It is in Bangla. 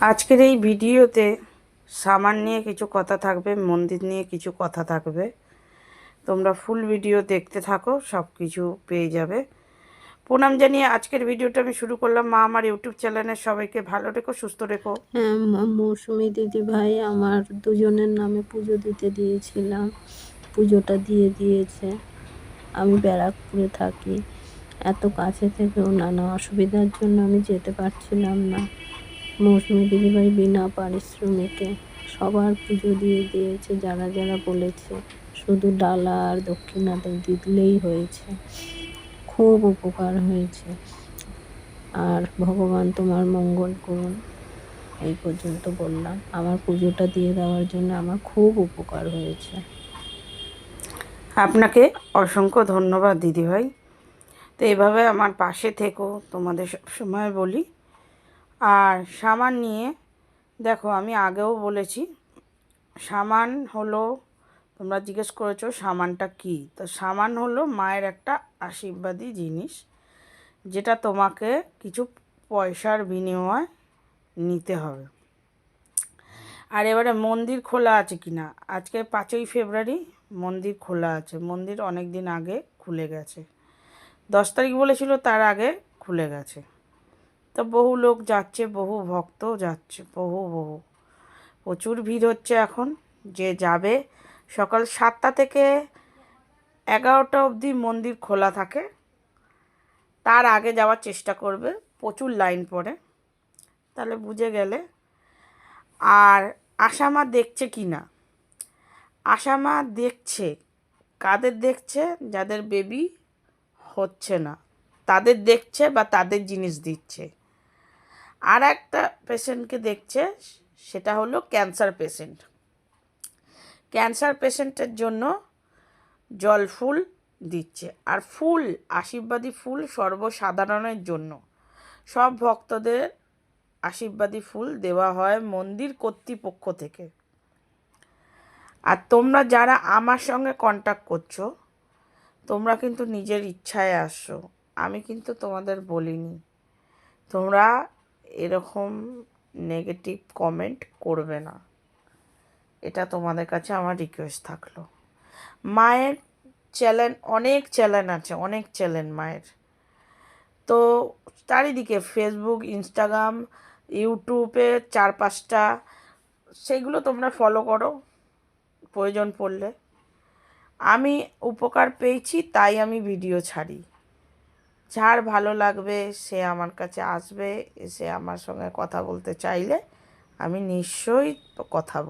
আজকের এই ভিডিওতে সামান নিয়ে কিছু কথা থাকবে, মন্দির নিয়ে কিছু কথা থাকবে। তোমরা ফুল ভিডিও দেখতে থাকো সব কিছু পেয়ে যাবে। প্রণাম জানিয়ে আজকের ভিডিওটা আমি শুরু করলাম। মা আমার ইউটিউব চ্যানেলের সবাইকে ভালো রেখো, সুস্থ রেখো। হ্যাঁ মৌসুমি দিদি ভাই আমার দুজনের নামে পুজো দিতে দিয়েছিলাম। পুজোটা দিয়ে দিয়েছে। আমি ব্যারাকপুরে থাকি। এত কাছে থেকেও নানা অসুবিধার জন্য আমি যেতে পারছিলাম না। মৌসুমি দিদি ভাই বিনা পারিশ্রমিকে সবার পুজো দিয়ে দিয়েছে যারা যারা বলেছে। শুধু ডালা আর দক্ষিণাতে দিলেই হয়েছে। খুব উপকার হয়েছে। আর ভগবান তোমার মঙ্গল করুন। এই পর্যন্ত বললাম। আমার পুজোটা দিয়ে দেওয়ার জন্য আমার খুব উপকার হয়েছে। আপনাকে অসংখ্য ধন্যবাদ, দিদিভাই। তো এভাবে আমার পাশে থেকো। তোমাদের সবসময় বলি আর সামান নিয়ে, দেখো আমি আগেও বলেছি, সামান হলো, তোমরা জিজ্ঞেস করেছ সামানটা কী? তো সামান হলো মায়ের একটা আশীর্বাদী জিনিস, যেটা তোমাকে কিছু পয়সার বিনিময় নিতে হবে। আর এবারে মন্দির খোলা আছে কি না? আজকে পাঁচই ফেব্রুয়ারি মন্দির খোলা আছে। মন্দির অনেক দিন আগে খুলে গেছে। দশ তারিখ বলেছিল, তার আগে খুলে গেছে। তো বহু লোক যাচ্ছে, বহু ভক্ত যাচ্ছে, বহু বহু। প্রচুর ভিড় হচ্ছে এখন, যে যাবে। সকাল সাতটা থেকে এগারোটা অবধি মন্দির খোলা থাকে। তার আগে যাওয়ার চেষ্টা করবে, প্রচুর লাইন পড়ে, তাহলে বুঝে গেলে। আর আসামা দেখছে কি না? আসামা দেখছে, কাদের দেখছে? যাদের বেবি হচ্ছে না। তাদের দেখছে বা তাদের জিনিস দিচ্ছে। আর একটা পেশেন্টকে দেখছে, সেটা হলো ক্যান্সার পেশেন্ট। ক্যান্সার পেশেন্টের জন্য জল ফুল দিচ্ছে। আর ফুল, আশীর্বাদী ফুল সর্বসাধারণের জন্য। সব ভক্তদের আশীর্বাদী ফুল দেওয়া হয় মন্দির কর্তৃপক্ষ থেকে। আর তোমরা যারা আমার সঙ্গে কন্ট্যাক্ট করছ, তোমরা কিন্তু নিজের ইচ্ছায় আসছো। আমি কিন্তু তোমাদের বলিনি। তোমরা এরকম নেগেটিভ কমেন্ট করবে না। এটা তোমাদের কাছে আমার রিকোয়েস্ট থাকল। মায়ের চ্যানেল অনেক চ্যানেল আছে, অনেক চ্যানেল মায়ের। তো চারিদিকে ফেসবুক ইনস্টাগ্রাম ইউটিউবে চার পাঁচটা, সেগুলো তোমরা ফলো করো, প্রয়োজন পড়লে। আমি উপকার পেয়েছি, তাই আমি ভিডিও ছাড়ি। যার ভালো লাগবে সে আমার কাছে আসবে এসে আমার সঙ্গে কথা বলতে চাইলে আমি নিশ্চয়ই কথা বল